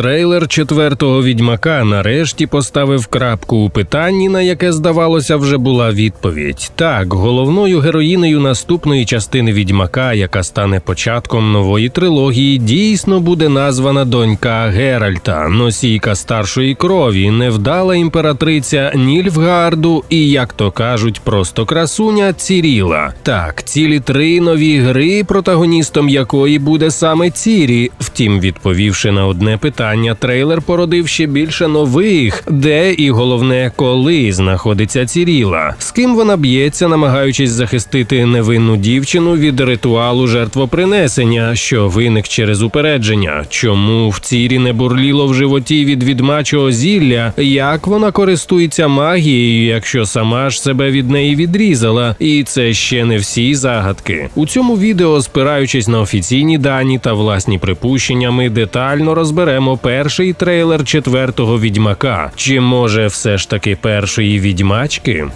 Трейлер четвертого відьмака нарешті поставив крапку у питанні, на яке здавалося вже була відповідь. Так, головною героїнею наступної частини відьмака, яка стане початком нової трилогії, дійсно буде названа донька Геральта, носійка старшої крові, невдала імператриця Нільфгарду і, як то кажуть, просто красуня Ціріла. Так, цілі три нові гри, протагоністом якої буде саме Цірі. Втім, відповівши на одне питання, трейлер породив ще більше нових, де і головне, коли знаходиться Ціріла, з ким вона б'ється, намагаючись захистити невинну дівчину від ритуалу жертвопринесення, що виник через упередження. Чому в Цірі не бурліло в животі від відмачого зілля? Як вона користується магією, якщо сама ж себе від неї відрізала? І це ще не всі загадки. У цьому відео, спираючись на офіційні дані та власні припущення, ми детально розберемо перший трейлер четвертого відьмака. Чи може все ж таки першої відьмачки?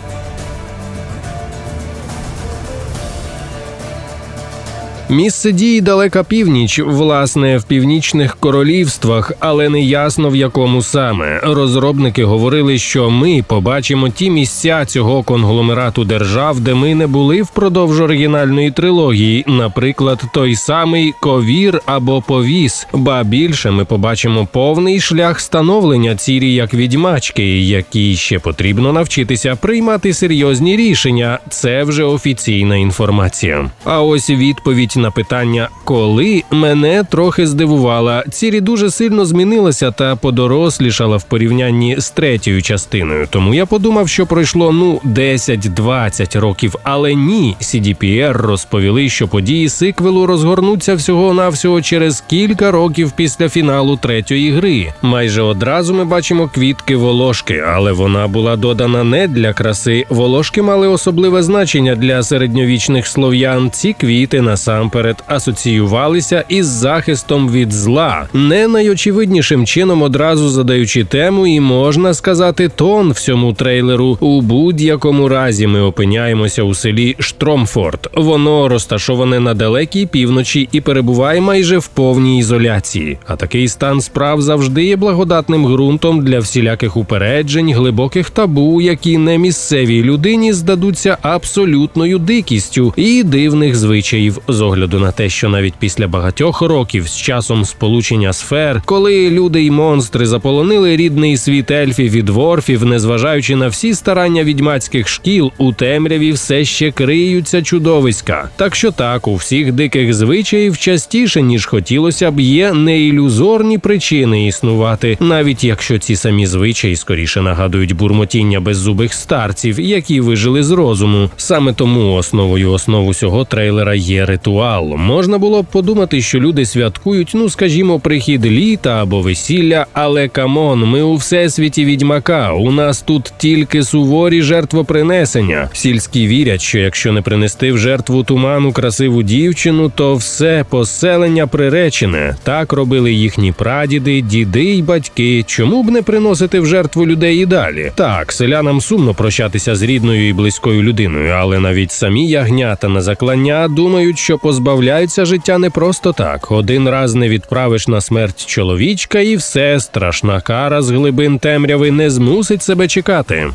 Місце дії далека північ, власне, в північних королівствах, але не ясно в якому саме. Розробники говорили, що ми побачимо ті місця цього конгломерату держав, де ми не були впродовж оригінальної трилогії, наприклад, той самий ковір або повіс. Ба більше ми побачимо повний шлях становлення цірі як відьмачки, якій ще потрібно навчитися приймати серйозні рішення. Це вже офіційна інформація. А ось відповідь на питання коли мене трохи здивувала. Цірі дуже сильно змінилася та подорослішала в порівнянні з третьою частиною. Тому я подумав, що пройшло ну 10-20 років. Але ні, CDPR розповіли, що події сиквелу розгорнуться всього навсього через кілька років після фіналу третьої гри. Майже одразу ми бачимо квітки волошки, але вона була додана не для краси. Волошки мали особливе значення для середньовічних слов'ян. Ці квіти насамперед асоціювалися із захистом від зла, не найочевиднішим чином одразу задаючи тему, і можна сказати, тон всьому трейлеру. У будь-якому разі ми опиняємося у селі Штромфорд. Воно розташоване на далекій півночі і перебуває майже в повній ізоляції. А такий стан справ завжди є благодатним ґрунтом для всіляких упереджень, глибоких табу, які не місцевій людині здадуться абсолютною дикістю і дивних звичаїв з огляду на те, що навіть після багатьох років з часом сполучення сфер, коли люди й монстри заполонили рідний світ ельфів і дворфів, незважаючи на всі старання відьмацьких шкіл, у темряві все ще криються чудовиська. Так що так, у всіх диких звичаїв частіше ніж хотілося б, є неілюзорні причини існувати, навіть якщо ці самі звичаї скоріше нагадують бурмотіння беззубих старців, які вижили з розуму. Саме тому основою основ усього трейлера є ритуал. Можна було б подумати, що люди святкують, ну скажімо, прихід літа або весілля, але камон, ми у всесвіті відьмака. У нас тут тільки суворі жертвопринесення. Сільські вірять, що якщо не принести в жертву туману красиву дівчину, то все поселення приречене. Так робили їхні прадіди, діди й батьки. Чому б не приносити в жертву людей і далі? Так, селянам сумно прощатися з рідною і близькою людиною, але навіть самі ягнята на заклання думають, що позбавляються життя не просто так. Один раз не відправиш на смерть чоловічка, і все страшна кара з глибин темряви не змусить себе чекати.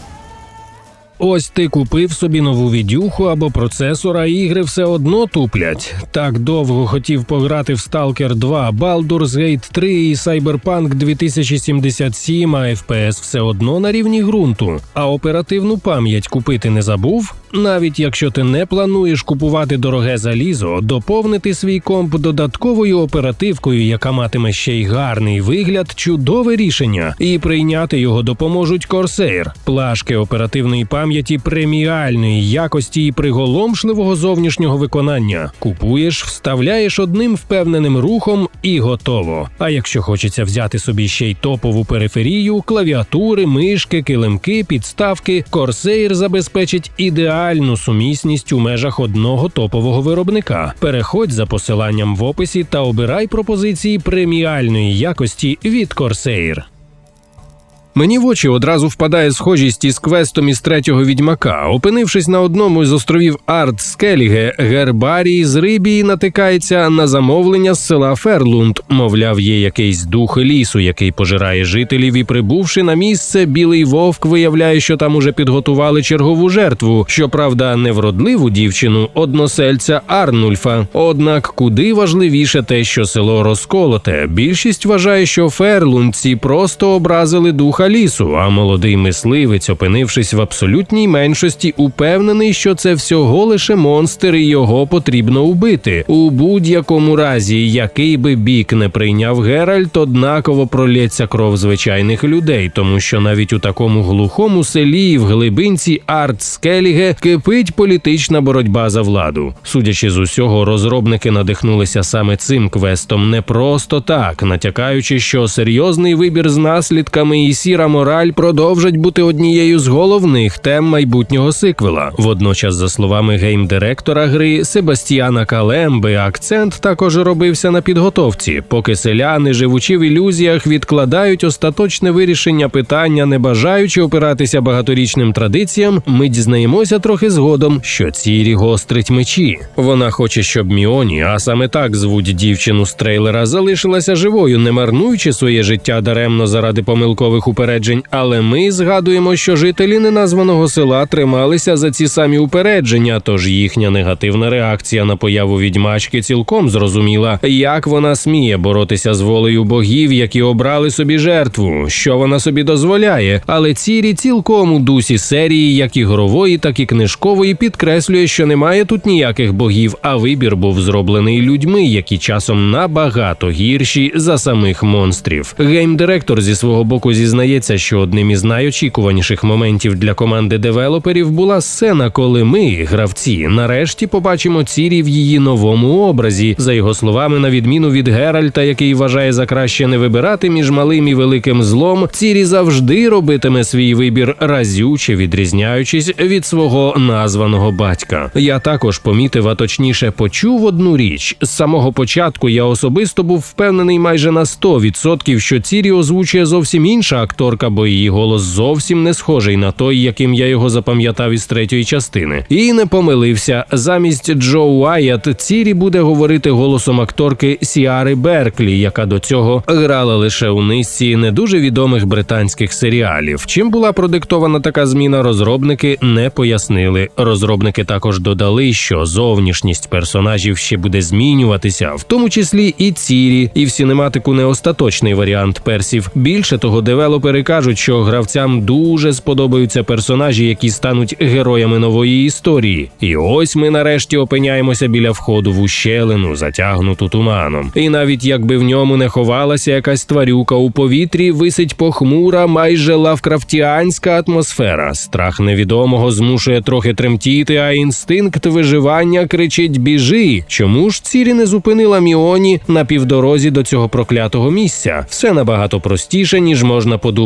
Ось ти купив собі нову відюху або процесор, а ігри все одно туплять. Так довго хотів пограти в Stalker 2, Baldur's Gate 3 і Cyberpunk 2077, а FPS все одно на рівні ґрунту. А оперативну пам'ять купити не забув. Навіть якщо ти не плануєш купувати дороге залізо, доповнити свій комп додатковою оперативкою, яка матиме ще й гарний вигляд, чудове рішення, і прийняти його допоможуть Corsair. плашки оперативної пам'яті преміальної якості і приголомшливого зовнішнього виконання. Купуєш, вставляєш одним впевненим рухом і готово. А якщо хочеться взяти собі ще й топову периферію, клавіатури, мишки, килимки, підставки, Corsair забезпечить ідеальну сумісність у межах одного топового виробника. Переходь за посиланням в описі та обирай пропозиції преміальної якості від Corsair. Мені в очі одразу впадає схожість із квестом із третього відьмака. Опинившись на одному із островів Арт Скеліге, Гербарій з Рибії натикається на замовлення з села Ферлунд. Мовляв, є якийсь дух лісу, який пожирає жителів, і прибувши на місце, білий вовк виявляє, що там уже підготували чергову жертву. Щоправда, не вродливу дівчину, односельця Арнульфа. Однак куди важливіше те, що село розколоте. Більшість вважає, що ферлунці просто образили духа лісу, а молодий мисливець, опинившись в абсолютній меншості, упевнений, що це всього лише монстр, і його потрібно убити. У будь-якому разі, який би бік не прийняв Геральт, однаково пролється кров звичайних людей, тому що навіть у такому глухому селі в глибинці Арт Скеліге кипить політична боротьба за владу. Судячи з усього, розробники надихнулися саме цим квестом не просто так, натякаючи, що серйозний вибір з наслідками і сіра мораль продовжать бути однією з головних тем майбутнього сиквела. Водночас, за словами гейм-директора гри Себастьяна Калемби, акцент також робився на підготовці, поки селяни, живучи в ілюзіях, відкладають остаточне вирішення питання, не бажаючи опиратися багаторічним традиціям. Ми дізнаємося трохи згодом, що Цірі гострить мечі. Вона хоче, щоб Міоні, а саме так звуть дівчину з трейлера, залишилася живою, не марнуючи своє життя даремно заради помилкових упереджень. Але ми згадуємо, що жителі неназваного села трималися за ці самі упередження, тож їхня негативна реакція на появу відьмачки цілком зрозуміла, як вона сміє боротися з волею богів, які обрали собі жертву, що вона собі дозволяє. Але Цірі цілком у дусі серії, як ігрової, так і книжкової, підкреслює, що немає тут ніяких богів, а вибір був зроблений людьми, які часом набагато гірші за самих монстрів. Гейм-директор зі свого боку зізнається, що одним із найочікуваніших моментів для команди девелоперів була сцена, коли ми, гравці, нарешті побачимо Цірі в її новому образі. За його словами, на відміну від Геральта, який вважає за краще не вибирати між малим і великим злом, Цірі завжди робитиме свій вибір разюче відрізняючись від свого названого батька. Я також помітив, а точніше почув одну річ. З самого початку я особисто був впевнений майже на 100%, що Цірі озвучує зовсім інша акторка, бо її голос зовсім не схожий на той, яким я його запам'ятав із третьої частини. І не помилився. Замість Джо Уайят Цірі буде говорити голосом акторки Сіари Берклі, яка до цього грала лише у низці не дуже відомих британських серіалів. Чим була продиктована така зміна, розробники не пояснили. Розробники також додали, що зовнішність персонажів ще буде змінюватися, в тому числі і Цірі, і в сінематику не остаточний варіант персів. Більше того, девелопери кажуть, що гравцям дуже сподобаються персонажі, які стануть героями нової історії. І ось ми нарешті опиняємося біля входу в ущелину, затягнуту туманом. І навіть якби в ньому не ховалася якась тварюка у повітрі, висить похмура, майже лавкрафтіанська атмосфера. Страх невідомого змушує трохи тремтіти, а інстинкт виживання кричить біжи. Чому ж Цірі не зупинила Міоні на півдорозі до цього проклятого місця? Все набагато простіше, ніж можна подумати.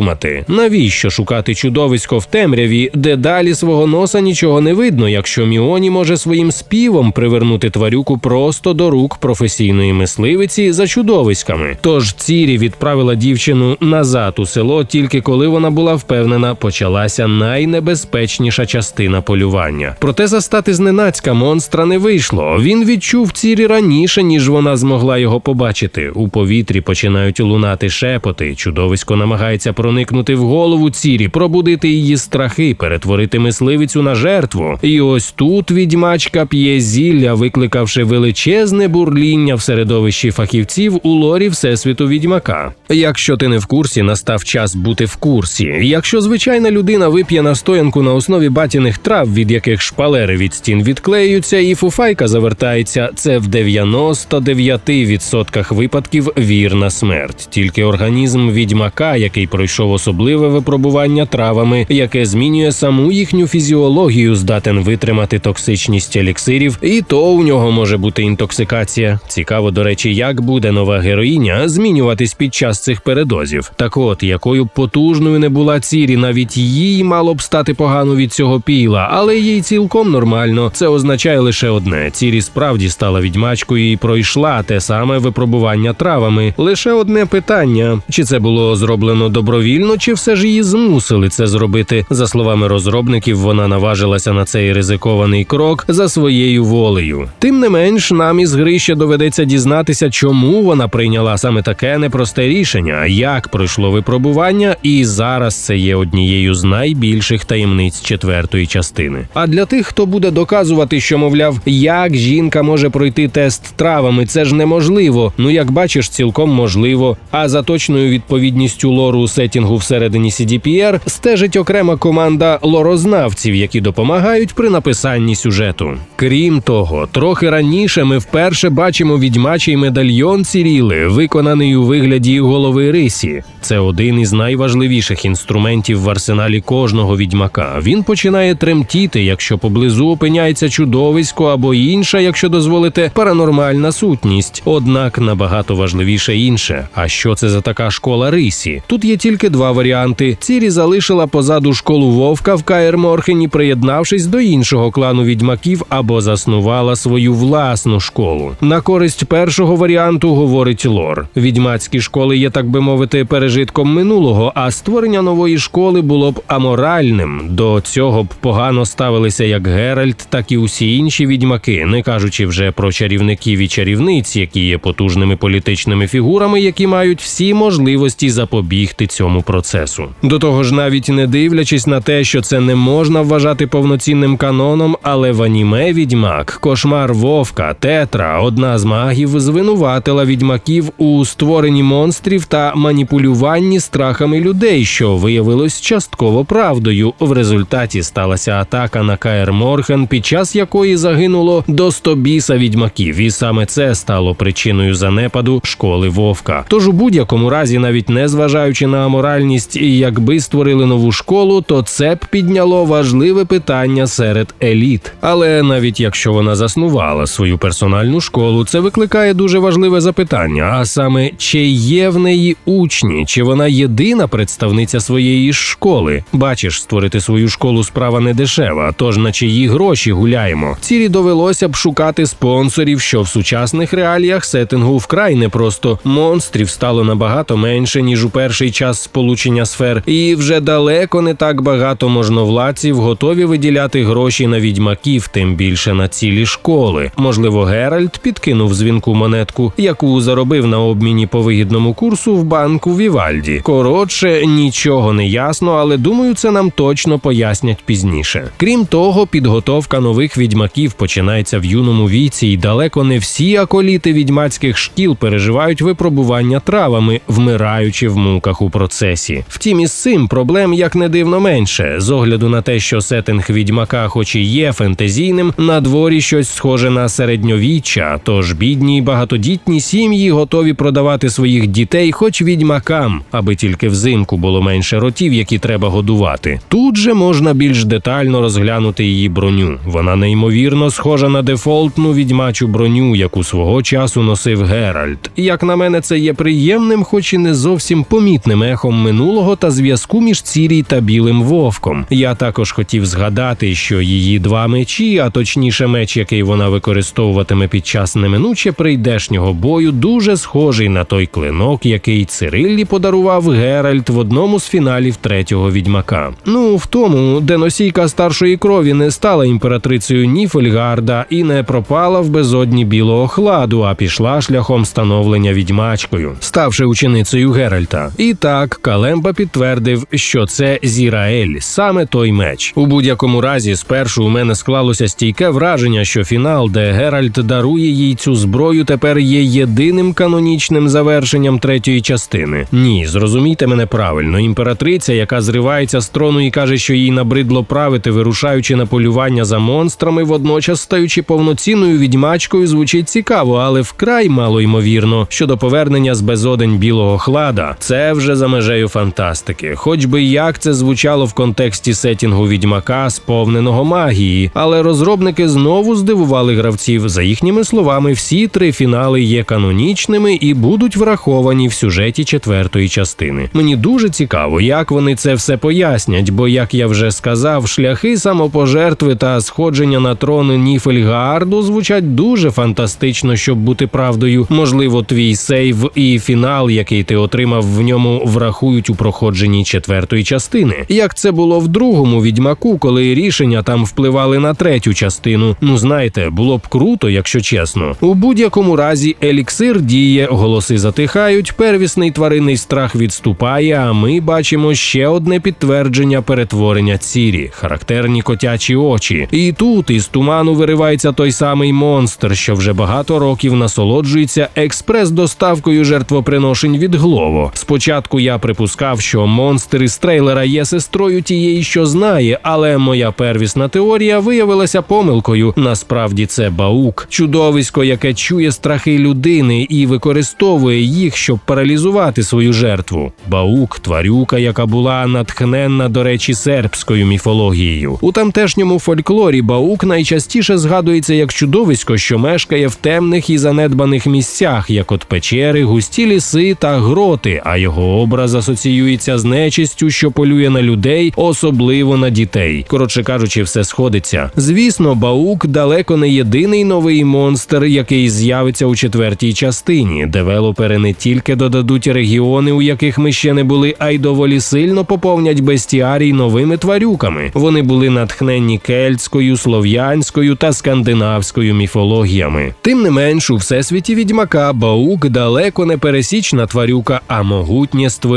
Навіщо шукати чудовисько в темряві, де далі свого носа нічого не видно, якщо Міоні може своїм співом привернути тварюку просто до рук професійної мисливиці за чудовиськами? Тож Цірі відправила дівчину назад у село, тільки коли вона була впевнена, почалася найнебезпечніша частина полювання. Проте застати зненацька монстра не вийшло. Він відчув цірі раніше, ніж вона змогла його побачити. У повітрі починають лунати шепоти. Чудовисько намагається проникнути в голову цірі, пробудити її страхи, перетворити мисливицю на жертву. І ось тут відьмачка п'є зілля, викликавши величезне бурління в середовищі фахівців у лорі всесвіту відьмака. Якщо ти не в курсі, настав час бути в курсі. Якщо звичайна людина вип'є настоянку на основі батіних трав, від яких шпалери від стін відклеюються, і фуфайка завертається, це в 99% випадків вірна смерть. Тільки організм відьмака, який пройшов особливе випробування травами, яке змінює саму їхню фізіологію, здатен витримати токсичність еліксирів, і то у нього може бути інтоксикація. Цікаво, до речі, як буде нова героїня змінюватись під час цих передозів. Так от, якою б потужною не була цірі, навіть їй мало б стати погано від цього піла, але їй цілком нормально. Це означає лише одне: цірі справді стала відьмачкою і пройшла те саме випробування травами. Лише одне питання: чи це було зроблено добро? Добровільно, чи все ж її змусили це зробити? За словами розробників, вона наважилася на цей ризикований крок за своєю волею. Тим не менш, нам із гри ще доведеться дізнатися, чому вона прийняла саме таке непросте рішення, як пройшло випробування, і зараз це є однією з найбільших таємниць четвертої частини. А для тих, хто буде доказувати, що мовляв, як жінка може пройти тест травами, це ж неможливо. Ну як бачиш, цілком можливо. А за точною відповідністю лору сетінгу всередині CDPR стежить окрема команда лорознавців, які допомагають при написанні сюжету. Крім того, трохи раніше ми вперше бачимо відьмачий медальйон Ціріли, виконаний у вигляді голови рисі. Це один із найважливіших інструментів в арсеналі кожного відьмака. Він починає тремтіти, якщо поблизу опиняється чудовисько або інша, якщо дозволите, паранормальна сутність. Однак набагато важливіше інше. А що це за така школа рисі? Тут є тільки два варіанти. Цірі залишила позаду школу Вовка в Каєр Морхені, приєднавшись до іншого клану відьмаків або заснувала свою власну школу. На користь першого варіанту говорить лор. Відьмацькі школи є, так би мовити, пережитком минулого, а створення нової школи було б аморальним. До цього б погано ставилися як Геральт, так і усі інші відьмаки, не кажучи вже про чарівників і чарівниць, які є потужними політичними фігурами, які мають всі можливості запобігти цьому процесу. До того ж, навіть не дивлячись на те, що це не можна вважати повноцінним каноном, але в аніме відьмак, кошмар вовка, тетра, одна з магів, звинуватила відьмаків у створенні монстрів та маніпулюванні страхами людей, що виявилось частково правдою. В результаті сталася атака на Каер Морхен, під час якої загинуло до 100 біса відьмаків, і саме це стало причиною занепаду школи вовка. Тож у будь-якому разі, навіть не зважаючи на аморальність, і якби створили нову школу, то це б підняло важливе питання серед еліт. Але навіть якщо вона заснувала свою персональну школу, це викликає дуже важливе запитання: а саме, чи є в неї учні, чи вона єдина представниця своєї школи? Бачиш, створити свою школу справа не дешева, тож на чиї гроші гуляємо. Цірі довелося б шукати спонсорів, що в сучасних реаліях сеттингу вкрай непросто. Монстрів стало набагато менше ніж у перший час сполучення сфер, і вже далеко не так багато можновладців готові виділяти гроші на відьмаків, тим більше на цілі школи. Можливо, Геральт підкинув дзвінку монетку, яку заробив на обміні по вигідному курсу в банку Вівальді. Коротше, нічого не ясно, але думаю, це нам точно пояснять пізніше. Крім того, підготовка нових відьмаків починається в юному віці, і далеко не всі аколіти відьмацьких шкіл переживають випробування травами, вмираючи в муках у процесі. Втім, із цим проблем як не дивно менше, з огляду на те, що сеттинг відьмака, хоч і є фентезійним, на дворі щось схоже на середньовіччя. Тож бідні й багатодітні сім'ї готові продавати своїх дітей, хоч відьмакам, аби тільки взимку було менше ротів, які треба годувати. Тут же можна більш детально розглянути її броню. Вона неймовірно схожа на дефолтну відьмачу броню, яку свого часу носив Геральт. Як на мене, це є приємним, хоч і не зовсім помітним ехом минулого та зв'язку між Цірій та білим вовком. Я також хотів згадати, що її два мечі, а точніше, меч, який вона використовуватиме під час неминуче прийдешнього бою, дуже схожий на той клинок, який Цириллі подарував Геральт в одному з фіналів третього відьмака. Ну в тому, де носійка старшої крові не стала імператрицею Ніфельгарда і не пропала в безодні білого хладу, а пішла шляхом становлення відьмачкою, ставши ученицею Геральта. І так Калемба підтвердив, що це Зіраель, саме той меч. У будь-якому разі, спершу у мене склалося стійке враження, що фінал, де Геральт дарує їй цю зброю, тепер є єдиним канонічним завершенням третьої частини. Ні, зрозумійте мене правильно. Імператриця, яка зривається з трону і каже, що їй набридло правити, вирушаючи на полювання за монстрами, водночас стаючи повноцінною відьмачкою, звучить цікаво, але вкрай мало ймовірно, що до повернення з безодень білого хлада це вже за межею фантастики. Хоч би як це звучало в контексті сетінгу відьмака, сповненого магії, але розробники знову здивували гравців. За їхніми словами, всі три фінали є канонічними і будуть враховані в сюжеті четвертої частини. Мені дуже цікаво, як вони це все пояснять, бо, як я вже сказав, шляхи самопожертви та сходження на трон Ніфельгаарду звучать дуже фантастично, щоб бути правдою. Можливо, твій сейв і фінал, який ти отримав в ньому, рахують у проходженні четвертої частини, як це було в другому відьмаку, коли рішення там впливали на третю частину. Ну знаєте, було б круто, якщо чесно. У будь-якому разі еліксир діє, голоси затихають, первісний тваринний страх відступає. А ми бачимо ще одне підтвердження перетворення цірі, характерні котячі очі. І тут із туману виривається той самий монстр, що вже багато років насолоджується експрес-доставкою жертвоприношень від Глово. Спочатку я припускав, що монстр із трейлера є сестрою тієї, що знає, але моя первісна теорія виявилася помилкою. Насправді це баук, чудовисько, яке чує страхи людини і використовує їх, щоб паралізувати свою жертву. Баук, тварюка, яка була натхненна, до речі, сербською міфологією. У тамтешньому фольклорі баук найчастіше згадується як чудовисько, що мешкає в темних і занедбаних місцях, як от печери, густі ліси та гроти. А його образ асоціюється з нечистю, що полює на людей, особливо на дітей. Коротше кажучи, все сходиться. Звісно, баук далеко не єдиний новий монстр, який з'явиться у четвертій частині. Девелопери не тільки додадуть регіони, у яких ми ще не були, а й доволі сильно поповнять бестіарій новими тварюками. Вони були натхненні кельтською, слов'янською та скандинавською міфологіями. Тим не менш, у всесвіті відьмака баук далеко не пересічна тварюка, а могутнє створіння,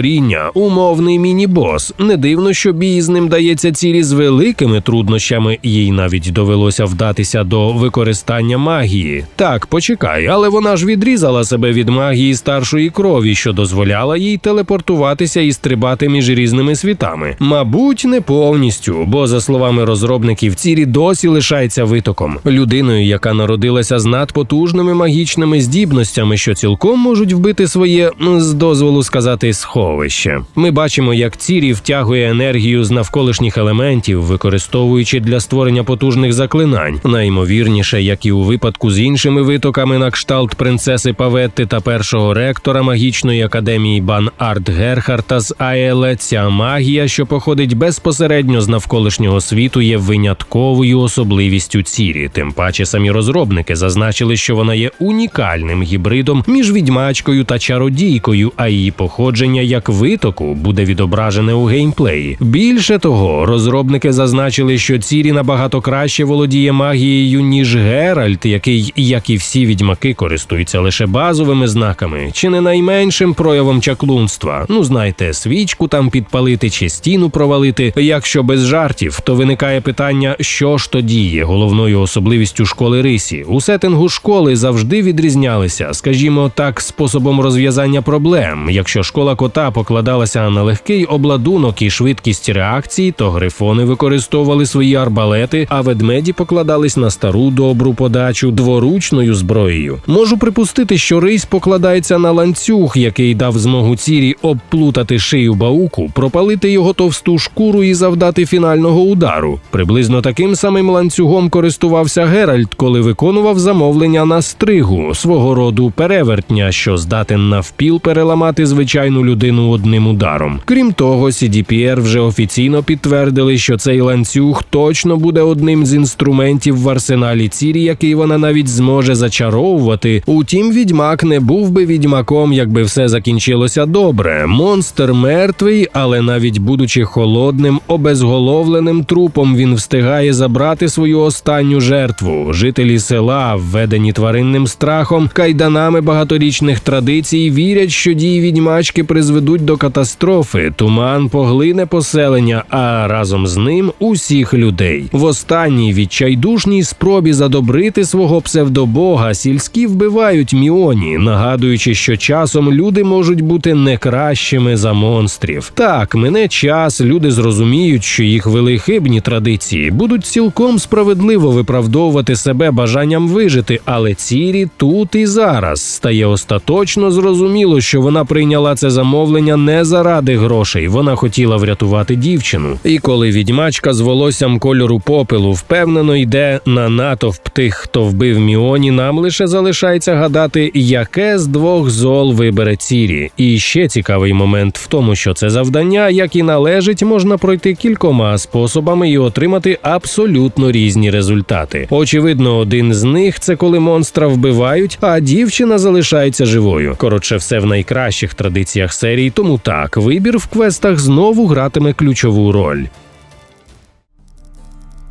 умовний міні-бос. Не дивно, що бій з ним дається цілі з великими труднощами. Їй навіть довелося вдатися до використання магії. Так, почекай, але вона ж відрізала себе від магії старшої крові, що дозволяла їй телепортуватися і стрибати між різними світами. Мабуть, не повністю, бо за словами розробників, цірі досі лишається витоком людиною, яка народилася з надпотужними магічними здібностями, що цілком можуть вбити своє з дозволу сказати сховище. Ми бачимо, як цірі втягує енергію з навколишніх елементів, використовуючи для створення потужних заклинань. Наймовірніше, як і у випадку з іншими витоками на кшталт принцеси Паветти та першого ректора магічної академії Бан Арт Герхарта з Аеле, ця магія, що походить безпосередньо з навколишнього світу, є винятковою особливістю цірі. Тим паче самі розробники зазначили, що вона є унікальним гібридом між відьмачкою та чародійкою, а її походження як витоку буде відображене у геймплеї. Більше того, розробники зазначили, що цірі набагато краще володіє магією, ніж Геральт, який, як і всі відьмаки, користується лише базовими знаками, чи не найменшим проявом чаклунства. Ну знаєте, свічку там підпалити чи стіну провалити. Якщо без жартів, то виникає питання, що ж тоді є головною особливістю школи рисі. У сеттингу школи завжди відрізнялися, скажімо так, способом розв'язання проблем. Якщо школа кота покладалася на легкий обладунок і швидкість реакції, то грифони використовували свої арбалети, а ведмеді покладались на стару добру подачу дворучною зброєю. Можу припустити, що рись покладається на ланцюг, який дав змогу цірі обплутати шию бауку, пропалити його товсту шкуру і завдати фінального удару. Приблизно таким самим ланцюгом користувався Геральт, коли виконував замовлення на стригу свого роду перевертня, що здатен навпіл переламати звичайну людину одним ударом. Крім того, CDPR вже офіційно підтвердили, що цей ланцюг точно буде одним з інструментів в арсеналі цірі, який вона навіть зможе зачаровувати. Утім, відьмак не був би відьмаком, якби все закінчилося добре. Монстр мертвий, але навіть будучи холодним, обезголовленим трупом, він встигає забрати свою останню жертву. Жителі села, введені тваринним страхом, кайданами багаторічних традицій, вірять, що дії відьмачки призведуть до катастрофи. Туман поглине поселення, а разом з ним усіх людей. В останній відчайдушній спробі задобрити свого псевдобога сільські вбивають міоні, нагадуючи, що часом люди можуть бути не кращими за монстрів. Так, мине час, люди зрозуміють, що їх вели хибні традиції, будуть цілком справедливо виправдовувати себе бажанням вижити, але цірі тут і зараз стає остаточно зрозуміло, що вона прийняла це замовлення не заради грошей. Вона хотіла врятувати дівчину. І коли відьмачка з волоссям кольору попелу впевнено йде на натовп тих, хто вбив Міоні, нам лише залишається гадати, яке з двох зол вибере цірі. І ще цікавий момент в тому, що це завдання, як і належить, можна пройти кількома способами і отримати абсолютно різні результати. Очевидно, один з них це коли монстра вбивають, а дівчина залишається живою. Коротше, все в найкращих традиціях серії. Серій, тому так, вибір в квестах знову гратиме ключову роль.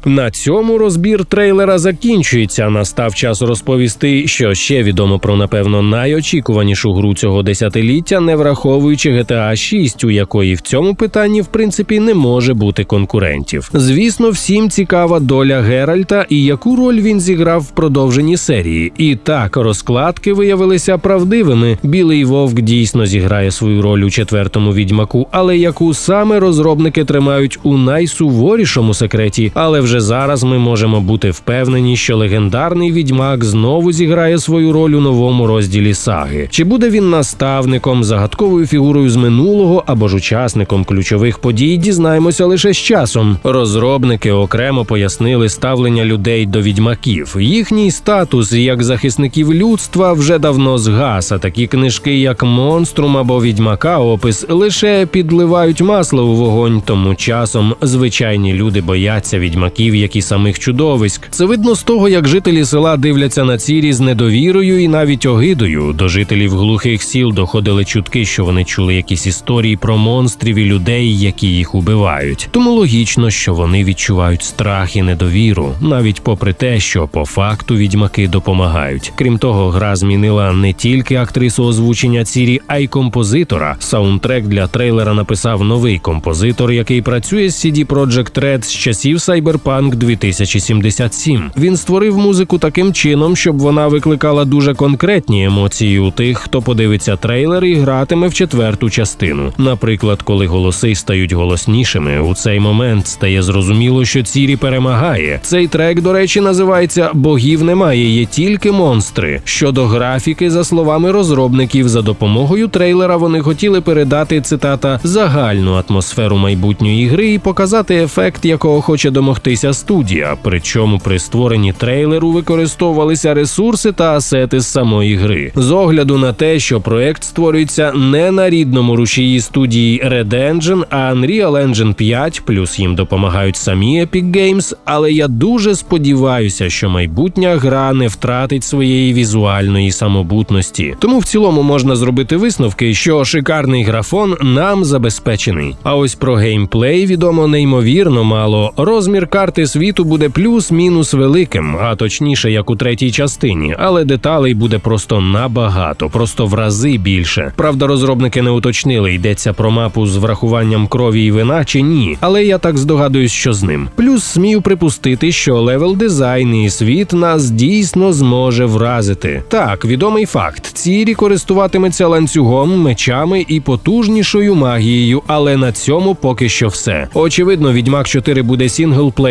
На цьому розбір трейлера закінчується. Настав час розповісти, що ще відомо про напевно найочікуванішу гру цього десятиліття, не враховуючи GTA 6, у якої в цьому питанні в принципі не може бути конкурентів. Звісно, всім цікава доля Геральта і яку роль він зіграв в продовженні серії. І так розкладки виявилися правдивими. Білий вовк дійсно зіграє свою роль у четвертому відьмаку, але яку саме розробники тримають у найсуворішому секреті, але вже зараз ми можемо бути впевнені, що легендарний відьмак знову зіграє свою роль у новому розділі саги. Чи буде він наставником, загадковою фігурою з минулого або ж учасником ключових подій, дізнаємося лише з часом. Розробники окремо пояснили ставлення людей до відьмаків. Їхній статус як захисників людства вже давно згас. А такі книжки, як Монструм або Відьмака, опис лише підливають масло у вогонь. Тому часом звичайні люди бояться відьмаків, як і самих чудовиськ. Це видно з того, як жителі села дивляться на цірі з недовірою і навіть огидою. До жителів глухих сіл доходили чутки, що вони чули якісь історії про монстрів і людей, які їх убивають. Тому логічно, що вони відчувають страх і недовіру, навіть попри те, що по факту відьмаки допомагають. Крім того, гра змінила не тільки актрису озвучення цірі, а й композитора. Саундтрек для трейлера написав новий композитор, який працює з CD Projekt Red з часів Cyberpunk 2077. Він створив музику таким чином, щоб вона викликала дуже конкретні емоції у тих, хто подивиться трейлер і гратиме в четверту частину. Наприклад, коли голоси стають голоснішими, у цей момент стає зрозуміло, що Цірі перемагає. Цей трек, до речі, називається Богів немає, є тільки монстри. Щодо графіки, за словами розробників, за допомогою трейлера вони хотіли передати цитата загальну атмосферу майбутньої гри і показати ефект, якого хоче домогтися студія. Причому при створенні трейлеру використовувалися ресурси та асети з самої гри. З огляду на те, що проект створюється не на рідному рушії студії Red Engine, а Unreal Engine 5, плюс їм допомагають самі Epic Games, але я дуже сподіваюся, що майбутня гра не втратить своєї візуальної самобутності. Тому в цілому можна зробити висновки, що шикарний графон нам забезпечений. А ось про геймплей відомо неймовірно мало. Розмір карти світу буде плюс-мінус великим, а точніше, як у третій частині, але деталей буде просто набагато, просто в рази більше. Правда, розробники не уточнили, йдеться про мапу з врахуванням крові і вина чи ні, але я так здогадуюсь, що з ним. Плюс смію припустити, що левел дизайн і світ нас дійсно зможе вразити. Так, відомий факт: Цірі користуватиметься ланцюгом, мечами і потужнішою магією, але на цьому поки що все. Очевидно, відьмак 4 буде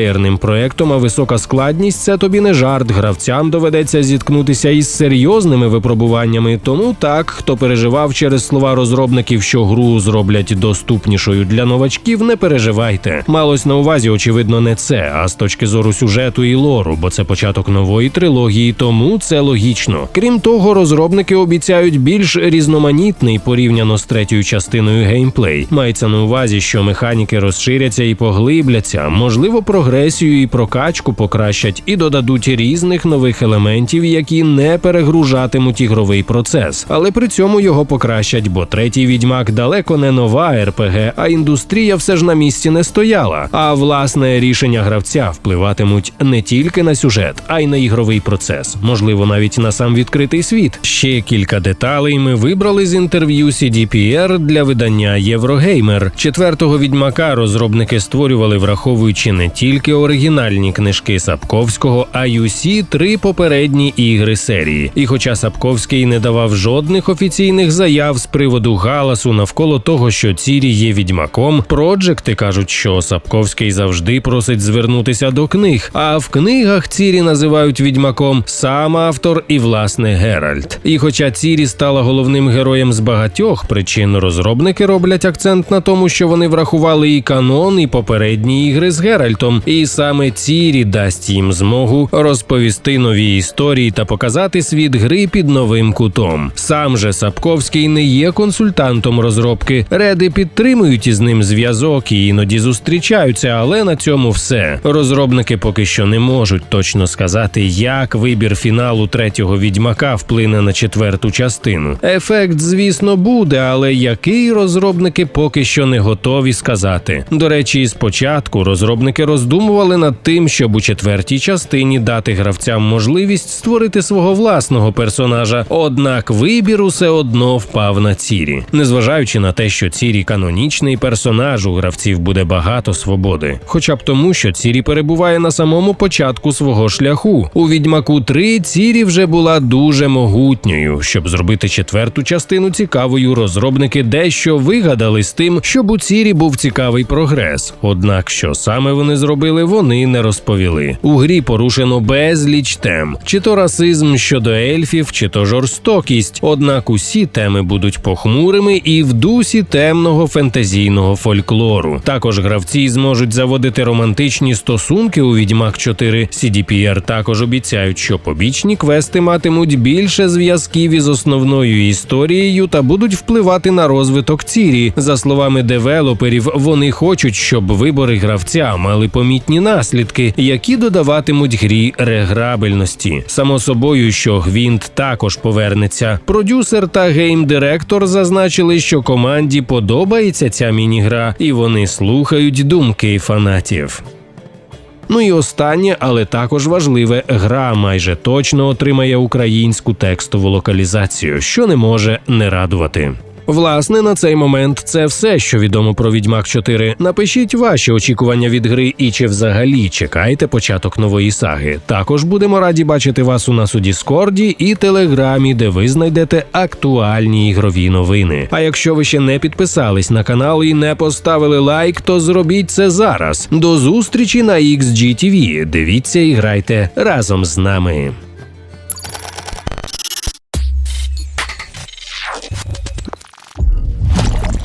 сінглплеєрним проектом, а висока складність це тобі не жарт. Гравцям доведеться зіткнутися із серйозними випробуваннями. Тому так, хто переживав через слова розробників, що гру зроблять доступнішою для новачків, не переживайте. Малось на увазі, очевидно, не це, а з точки зору сюжету і лору, бо це початок нової трилогії, тому це логічно. Крім того, розробники обіцяють більш різноманітний порівняно з третьою частиною геймплей. Мається на увазі, що механіки розширяться і поглибляться, можливо, прогресію і прокачку покращать і додадуть різних нових елементів, які не перегружатимуть ігровий процес, але при цьому його покращать, бо третій відьмак далеко не нова РПГ, а індустрія все ж на місці не стояла. А власне рішення гравця впливатимуть не тільки на сюжет, а й на ігровий процес, можливо, навіть на сам відкритий світ. Ще кілька деталей ми вибрали з інтерв'ю CDPR для видання Єврогеймер. Четвертого відьмака розробники створювали, враховуючи не тільки оригінальні книжки Сапковського, а й усі три попередні ігри серії. І хоча Сапковський не давав жодних офіційних заяв з приводу галасу навколо того, що Цірі є відьмаком, проджекти кажуть, що Сапковський завжди просить звернутися до книг. А в книгах Цірі називають відьмаком сам автор і власне Геральт. І хоча Цірі стала головним героєм з багатьох причин, розробники роблять акцент на тому, що вони врахували і канон, і попередні ігри з Геральтом. І І саме Цірі дасть їм змогу розповісти нові історії та показати світ гри під новим кутом. Сам же Сапковський не є консультантом розробки. Реди підтримують із ним зв'язок і іноді зустрічаються, але на цьому все. Розробники поки що не можуть точно сказати, як вибір фіналу третього відьмака вплине на четверту частину. Ефект, звісно, буде, але який розробники поки що не готові сказати. До речі, спочатку розробники роздумували над тим, щоб у четвертій частині дати гравцям можливість створити свого власного персонажа. Однак вибір усе одно впав на Цірі. Незважаючи на те, що Цірі канонічний персонаж, у гравців буде багато свободи. Хоча б тому, що Цірі перебуває на самому початку свого шляху. У відьмаку 3 Цірі вже була дуже могутньою. Щоб зробити четверту частину цікавою, розробники дещо вигадали з тим, щоб у Цірі був цікавий прогрес. Однак, що саме вони зробили, вони не розповіли. У грі порушено безліч тем, чи то расизм щодо ельфів, чи то жорстокість. Однак усі теми будуть похмурими і в дусі темного фентезійного фольклору. Також гравці зможуть заводити романтичні стосунки у Відьмак 4. CDPR також обіцяють, що побічні квести матимуть більше зв'язків із основною історією та будуть впливати на розвиток цірі. За словами девелоперів, вони хочуть, щоб вибори гравця мали помітні наслідки, які додаватимуть грі реграбельності. Само собою, що Гвінт також повернеться. Продюсер та гейм-директор зазначили, що команді подобається ця міні-гра, і вони слухають думки фанатів. Ну і останнє, але також важливе, гра майже точно отримає українську текстову локалізацію, що не може не радувати. Власне, на цей момент це все, що відомо про Відьмак 4. Напишіть ваші очікування від гри і чи взагалі чекаєте початок нової саги. Також будемо раді бачити вас у нас у Діскорді і Телеграмі, де ви знайдете актуальні ігрові новини. А якщо ви ще не підписались на канал і не поставили лайк, то зробіть це зараз. До зустрічі на XGTV. Дивіться і грайте разом з нами.